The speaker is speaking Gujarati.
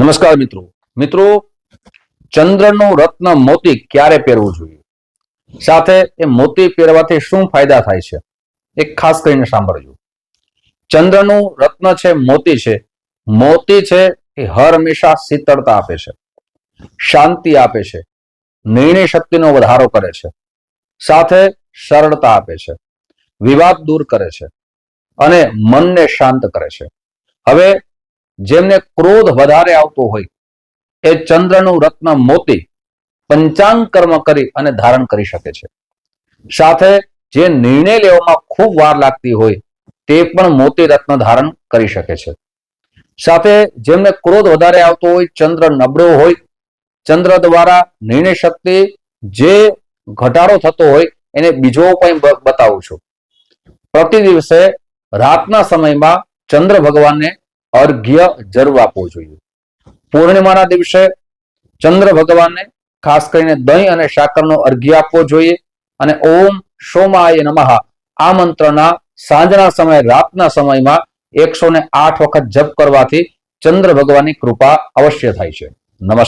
નમસ્કાર મિત્રો. મિત્રો, ચંદ્રનું રત્ન મોતી ક્યારે પહેરવું જોઈએ? સાથે એ મોતી પહેરવાથી શું ફાયદા થાય છે? એ ખાસ કરીને સાંભળજો. ચંદ્રનું રત્ન છે મોતી છે. મોતી છે એ હર હંમેશા શીતળતા આપે છે. શાંતિ આપે છે. નિર્ણય શક્તિનો વધારો કરે છે. સાથે સરળતા આપે છે. વિવાદ દૂર કરે છે. અને મનને શાંત કરે છે. હવે જેમને ક્રોધ વધારે આવતો હોય, એ ચંદ્રનું રત્ન મોતી પંચાંગ કર્મ કરી અને ધારણ કરી શકે છે. સાથે જે નિર્ણય લેવામાં ખૂબ વાર લાગતી હોય, તે પણ મોતી રત્ન ધારણ કરી શકે છે. સાથે જેમને ક્રોધ વધારે આવતો હોય, ચંદ્ર નબળો હોય, ચંદ્ર દ્વારા નિર્ણય શક્તિ જે ઘટાડો થતો હોય, એને બીજો ઉપાય બતાવું છું. પ્રતિ દિવસે રાતના સમયમાં ચંદ્ર ભગવાનને અર્ઘ્ય જરૂર આપવો જોઈએ. પૂર્ણિમાના દિવસે ચંદ્ર ભગવાનને ખાસ કરીને દહીં અને સાકરનો અર્ઘ્ય આપવો જોઈએ અને ઓમ સોમાય નમઃ. આ મંત્રના સાંજના સમયે રાતના સમયમાં એકસો ને આઠ વખત જપ કરવાથી ચંદ્ર ભગવાનની કૃપા અવશ્ય થાય છે. નમસ્કાર.